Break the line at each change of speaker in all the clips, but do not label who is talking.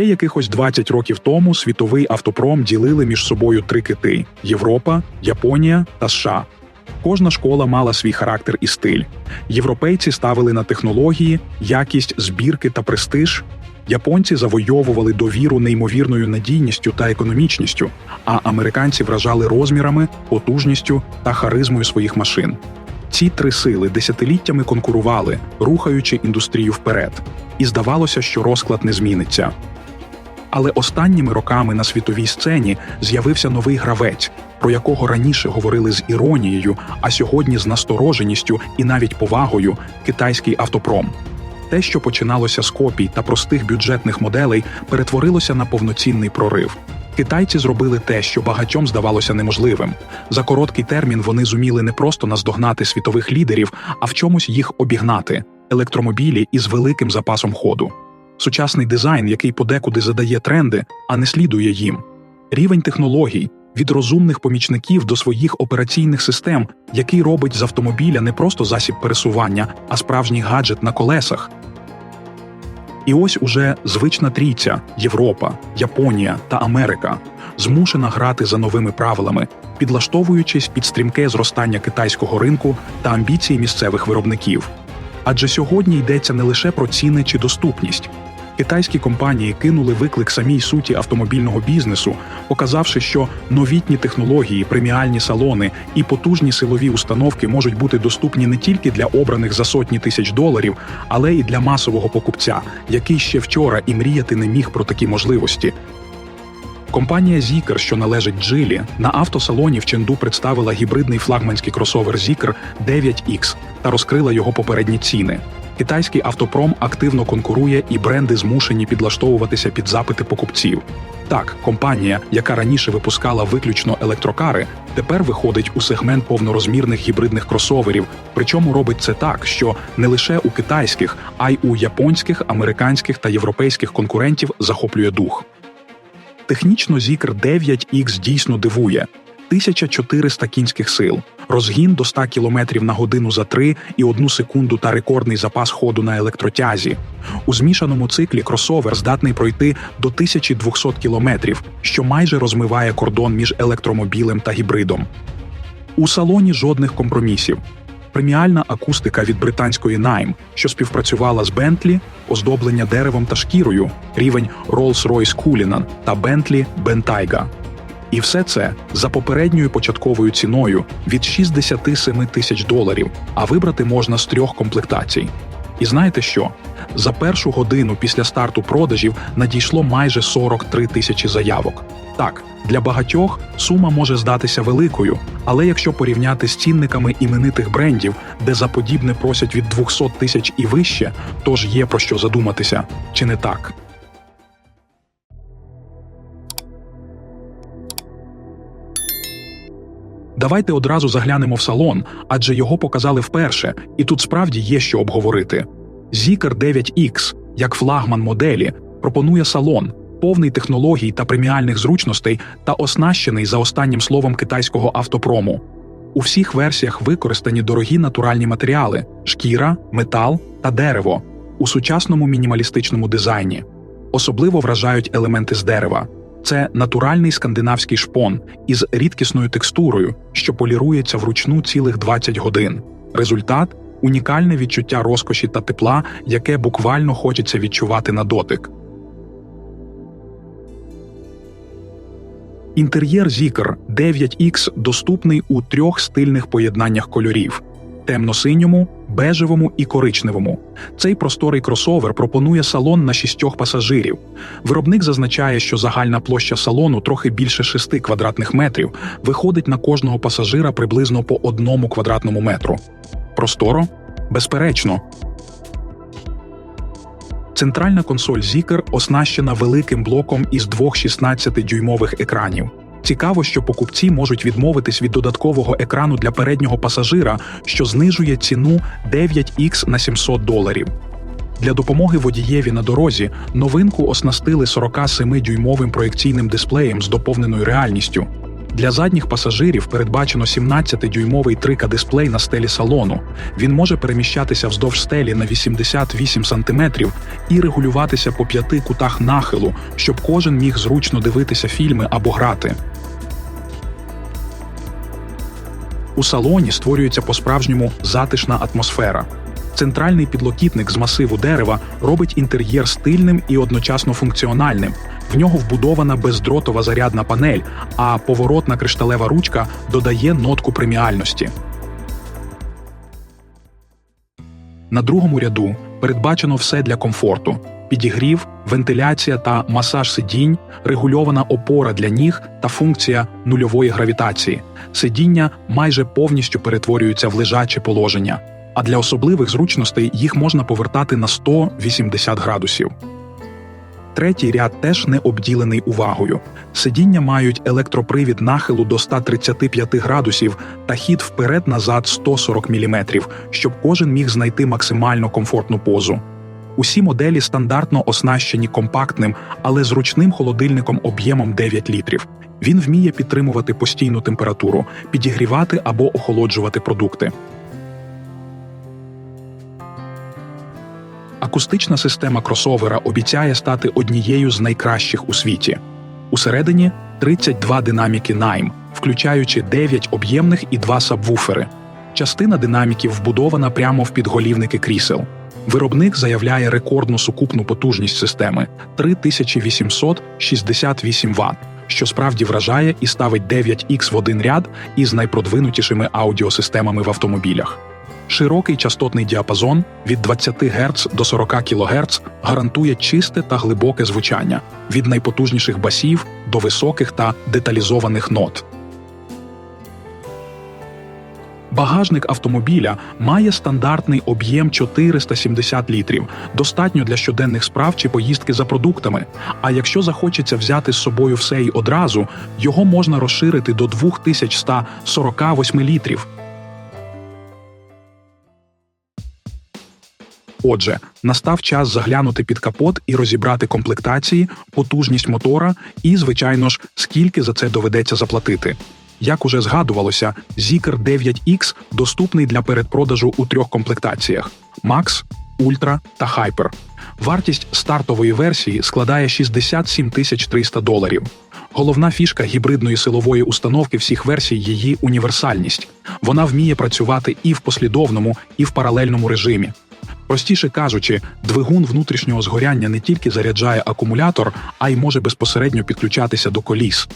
Ще якихось 20 років тому світовий автопром ділили між собою три кити: Європа, Японія та США. Кожна школа мала свій характер і стиль. Європейці ставили на технології, якість збірки та престиж. Японці завойовували довіру неймовірною надійністю та економічністю, а американці вражали розмірами, потужністю та харизмою своїх машин. Ці три сили десятиліттями конкурували, рухаючи індустрію вперед, і здавалося, що розклад не зміниться. Але останніми роками на світовій сцені з'явився новий гравець, про якого раніше говорили з іронією, а сьогодні з настороженістю і навіть повагою китайський автопром. Те, що починалося з копій та простих бюджетних моделей, перетворилося на повноцінний прорив. Китайці зробили те, що багатьом здавалося неможливим. За короткий термін вони зуміли не просто наздогнати світових лідерів, а в чомусь їх обігнати електромобілі із великим запасом ходу. Сучасний дизайн, який подекуди задає тренди, а не слідує їм. Рівень технологій від розумних помічників до своїх операційних систем, який робить з автомобіля не просто засіб пересування, а справжній гаджет на колесах. І ось уже звична трійця Європа, Японія та Америка змушена грати за новими правилами, підлаштовуючись під стрімке зростання китайського ринку та амбіції місцевих виробників. Адже сьогодні йдеться не лише про ціни чи доступність. Китайські компанії кинули виклик самій суті автомобільного бізнесу, показавши, що новітні технології, преміальні салони і потужні силові установки можуть бути доступні не тільки для обраних за сотні тисяч доларів, але й для масового покупця, який ще вчора і мріяти не міг про такі можливості. Компанія Zeekr, що належить Джилі, на автосалоні в Ченду представила гібридний флагманський кросовер Zeekr 9X та розкрила його попередні ціни. Китайський автопром активно конкурує, і бренди змушені підлаштовуватися під запити покупців. Так, компанія, яка раніше випускала виключно електрокари, тепер виходить у сегмент повнорозмірних гібридних кросоверів. Причому робить це так, що не лише у китайських, а й у японських, американських та європейських конкурентів захоплює дух. Технічно Zikr 9X дійсно дивує. 1400 кінських сил, розгін до 100 км на годину за 3 і 1 секунду та рекордний запас ходу на електротязі. У змішаному циклі кросовер здатний пройти до 1200 км, що майже розмиває кордон між електромобілем та гібридом. У салоні жодних компромісів. Преміальна акустика від британської Найм, що співпрацювала з Bentley, оздоблення деревом та шкірою, рівень Rolls-Royce Cullinan та Bentley Bentayga. І все це за попередньою початковою ціною від 67 тисяч доларів, а вибрати можна з трьох комплектацій. І знаєте що? За першу годину після старту продажів надійшло майже 43 тисячі заявок. Так, для багатьох сума може здатися великою, але якщо порівняти з цінниками іменитих брендів, де за подібне просять від 200 тисяч і вище, то ж є про що задуматися, чи не так? Давайте одразу заглянемо в салон, адже його показали вперше, і тут справді є що обговорити. Zikr 9X, як флагман моделі, пропонує салон, повний технологій та преміальних зручностей та оснащений за останнім словом китайського автопрому. У всіх версіях використані дорогі натуральні матеріали: шкіра, метал та дерево у сучасному мінімалістичному дизайні. Особливо вражають елементи з дерева. Це натуральний скандинавський шпон із рідкісною текстурою, що полірується вручну цілих 20 годин. Результат унікальне відчуття розкоші та тепла, яке буквально хочеться відчувати на дотик. Інтер'єр Zikr 9X доступний у трьох стильних поєднаннях кольорів темно-синьому, бежевому і коричневому. Цей просторий кросовер пропонує салон на шістьох пасажирів. Виробник зазначає, що загальна площа салону трохи більше 6 квадратних метрів, виходить на кожного пасажира приблизно по одному квадратному метру. Просторо? Безперечно. Центральна консоль Zikr оснащена великим блоком із двох 16-дюймових екранів. Цікаво, що покупці можуть відмовитись від додаткового екрану для переднього пасажира, що знижує ціну 9X на 700 доларів. Для допомоги водієві на дорозі новинку оснастили 47-дюймовим проєкційним дисплеєм з доповненою реальністю. Для задніх пасажирів передбачено 17-дюймовий 3К-дисплей на стелі салону. Він може переміщатися вздовж стелі на 88 см і регулюватися по п'яти кутах нахилу, щоб кожен міг зручно дивитися фільми або грати. У салоні створюється по-справжньому затишна атмосфера. Центральний підлокітник з масиву дерева робить інтер'єр стильним і одночасно функціональним. В нього вбудована бездротова зарядна панель, а поворотна кришталева ручка додає нотку преміальності. На другому ряду передбачено все для комфорту: підігрів, вентиляція та масаж сидінь, регульована опора для ніг та функція нульової гравітації. Сидіння майже повністю перетворюються в лежаче положення, а для особливих зручностей їх можна повертати на 180 градусів. Третій ряд теж не обділений увагою. Сидіння мають електропривід нахилу до 135 градусів та хід вперед-назад 140 мм, щоб кожен міг знайти максимально комфортну позу. Усі моделі стандартно оснащені компактним, але зручним холодильником об'ємом 9 літрів. Він вміє підтримувати постійну температуру, підігрівати або охолоджувати продукти. Акустична система кросовера обіцяє стати однією з найкращих у світі. Усередині 32 динаміки Найм, включаючи 9 об'ємних і 2 сабвуфери. Частина динаміків вбудована прямо в підголівники крісел. Виробник заявляє рекордну сукупну потужність системи 3868 Вт, що справді вражає і ставить 9X в один ряд із найпродвинутішими аудіосистемами в автомобілях. Широкий частотний діапазон від 20 Гц до 40 кГц гарантує чисте та глибоке звучання від найпотужніших басів до високих та деталізованих нот. Багажник автомобіля має стандартний об'єм 470 літрів, достатньо для щоденних справ чи поїздки за продуктами. А якщо захочеться взяти з собою все й одразу, його можна розширити до 2148 літрів. Отже, настав час заглянути під капот і розібрати комплектації, потужність мотора і, звичайно ж, скільки за це доведеться заплатити. Як уже згадувалося, Zikr 9X доступний для передпродажу у трьох комплектаціях: Max, Ultra та Hyper. Вартість стартової версії складає 67 тисяч 300 доларів. Головна фішка гібридної силової установки всіх версій її універсальність. Вона вміє працювати і в послідовному, і в паралельному режимі. Простіше кажучи, двигун внутрішнього згоряння не тільки заряджає акумулятор, а й може безпосередньо підключатися до коліс.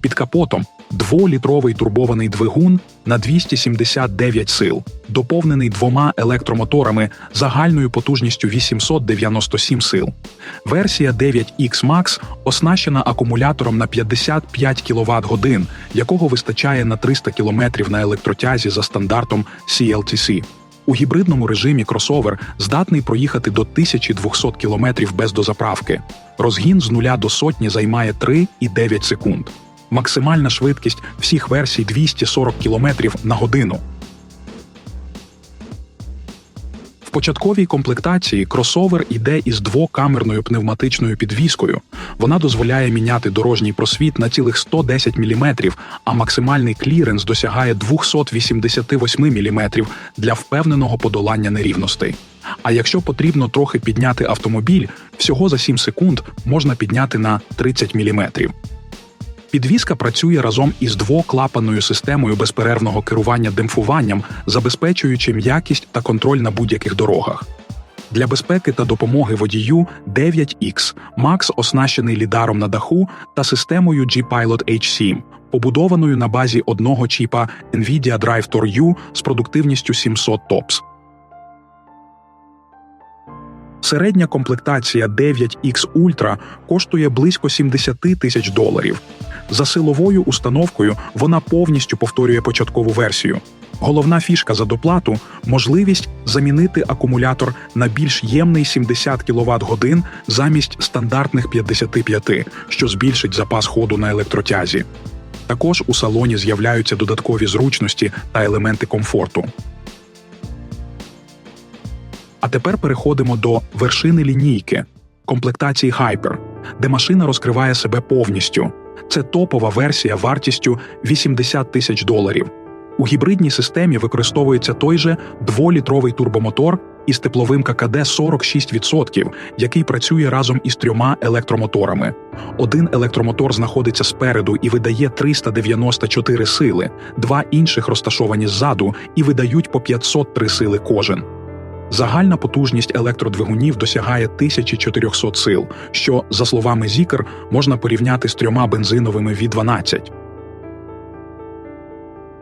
Під капотом дволітровий турбований двигун на 279 сил, доповнений двома електромоторами загальною потужністю 897 сил. Версія 9X Max оснащена акумулятором на 55 кВт годин, якого вистачає на 300 км на електротязі за стандартом CLTC. У гібридному режимі кросовер здатний проїхати до 1200 км без дозаправки. Розгін з нуля до сотні займає 3,9 секунд. Максимальна швидкість всіх версій 240 км на годину. Початковій комплектації кросовер іде із двокамерною пневматичною підвіскою. Вона дозволяє міняти дорожній просвіт на цілих 110 мм, а максимальний кліренс досягає 288 мм для впевненого подолання нерівностей. А якщо потрібно трохи підняти автомобіль, всього за 7 секунд можна підняти на 30 мм. Підвізка працює разом із двоклапаною системою безперервного керування демпфуванням, забезпечуючи м'якість та контроль на будь-яких дорогах. Для безпеки та допомоги водію 9X Max оснащений лідаром на даху та системою G-Pilot H7, побудованою на базі одного чіпа NVIDIA Drive Tor U з продуктивністю 700 TOPS. Середня комплектація 9X Ultra коштує близько 70 тисяч доларів. За силовою установкою вона повністю повторює початкову версію. Головна фішка за доплату можливість замінити акумулятор на більш ємний 70 кВт годин замість стандартних 55, що збільшить запас ходу на електротязі. Також у салоні з'являються додаткові зручності та елементи комфорту. А тепер переходимо до вершини лінійки комплектації Hyper, де машина розкриває себе повністю. Це топова версія вартістю 80 тисяч доларів. У гібридній системі використовується той же дволітровий турбомотор із тепловим ККД 46%, який працює разом із трьома електромоторами. Один електромотор знаходиться спереду і видає 394 сили, два інших розташовані ззаду і видають по 503 сили кожен. Загальна потужність електродвигунів досягає 1400 сил, що, за словами Зікер, можна порівняти з трьома бензиновими V12.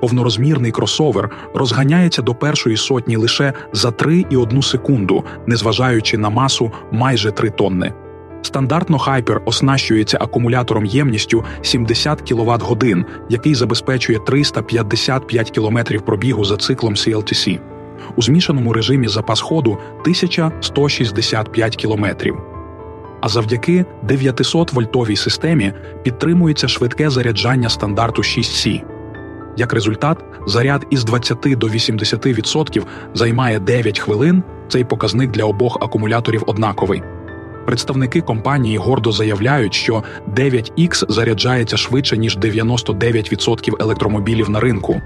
Повнорозмірний кросовер розганяється до першої сотні лише за 3,1 секунду, незважаючи на масу майже 3 тонни. Стандартно Hyper оснащується акумулятором ємністю 70 кВт годин, який забезпечує 355 км пробігу за циклом CLTC. У змішаному режимі запас ходу 1165 км. А завдяки 900-вольтовій системі підтримується швидке заряджання стандарту 6C. Як результат, заряд із 20 до 80% займає 9 хвилин. Цей показник для обох акумуляторів однаковий. Представники компанії гордо заявляють, що 9X заряджається швидше ніж 99% електромобілів на ринку.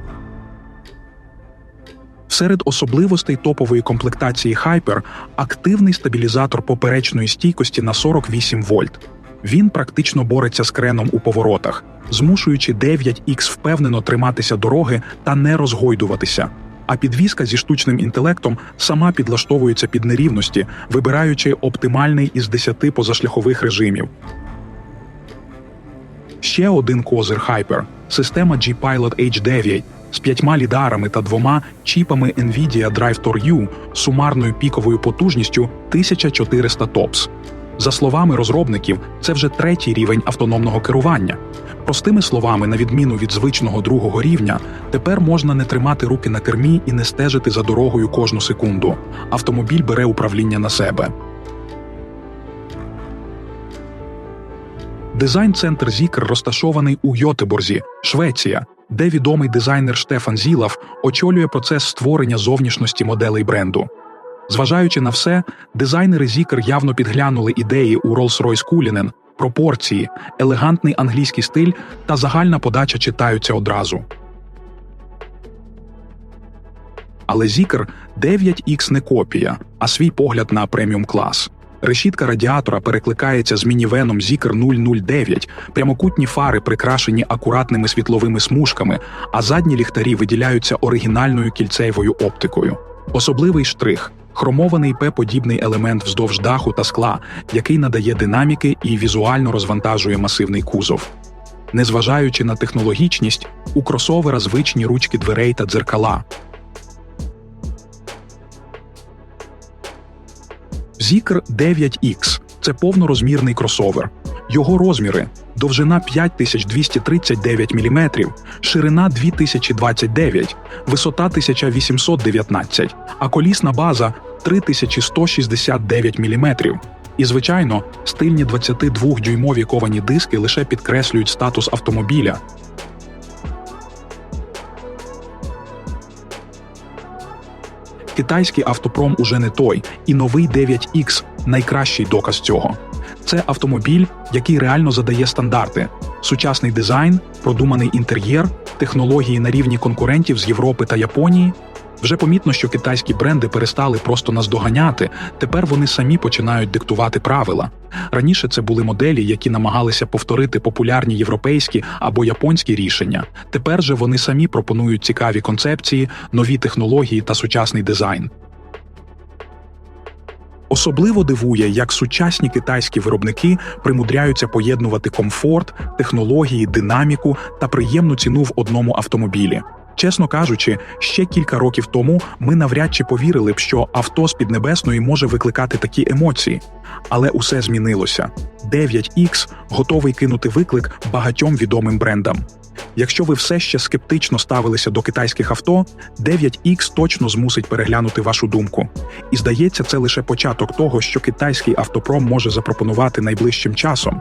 Серед особливостей топової комплектації Hyper активний стабілізатор поперечної стійкості на 48 вольт. Він практично бореться з креном у поворотах, змушуючи 9X впевнено триматися дороги та не розгойдуватися. А підвізка зі штучним інтелектом сама підлаштовується під нерівності, вибираючи оптимальний із 10 позашляхових режимів. Ще один козир Hyper – система G-Pilot H9 з п'ятьма лідарами та двома чіпами NVIDIA DriveTor U сумарною піковою потужністю 1400 TOPS. За словами розробників, це вже третій рівень автономного керування. Простими словами, на відміну від звичного другого рівня, тепер можна не тримати руки на кермі і не стежити за дорогою кожну секунду. Автомобіль бере управління на себе. Дизайн-центр Зікр розташований у Йотеборзі, Швеція, де відомий дизайнер Штефан Зілав очолює процес створення зовнішності моделей бренду. Зважаючи на все, дизайнери Зікр явно підглянули ідеї у Rolls-Royce Cullinan, пропорції, елегантний англійський стиль та загальна подача читаються одразу. Але Зікр 9X не копія, а свій погляд на преміум клас. Решітка радіатора перекликається з мінівеном Зікр 009, прямокутні фари прикрашені акуратними світловими смужками, а задні ліхтарі виділяються оригінальною кільцевою оптикою. Особливий штрих хромований П-подібний елемент вздовж даху та скла, який надає динаміки і візуально розвантажує масивний кузов. Незважаючи на технологічність, у кросовера звичні ручки дверей та дзеркала. Зікр 9X це повнорозмірний кросовер. Його розміри довжина 5239 мм, ширина 2029, висота 1819, а колісна база 3169 мм. І, звичайно, стильні 22-дюймові ковані диски лише підкреслюють статус автомобіля. Китайський автопром уже не той, і новий 9X найкращий доказ цього. Це автомобіль, який реально задає стандарти: сучасний дизайн, продуманий інтер'єр, технології на рівні конкурентів з Європи та Японії. Вже помітно, що китайські бренди перестали просто наздоганяти. Тепер вони самі починають диктувати правила. Раніше це були моделі, які намагалися повторити популярні європейські або японські рішення. Тепер же вони самі пропонують цікаві концепції, нові технології та сучасний дизайн. Особливо дивує, як сучасні китайські виробники примудряються поєднувати комфорт, технології, динаміку та приємну ціну в одному автомобілі. Чесно кажучи, ще кілька років тому ми навряд чи повірили б, що авто з піднебесної може викликати такі емоції. Але усе змінилося. 9X готовий кинути виклик багатьом відомим брендам. Якщо ви все ще скептично ставилися до китайських авто, 9X точно змусить переглянути вашу думку. І здається, це лише початок того, що китайський автопром може запропонувати найближчим часом.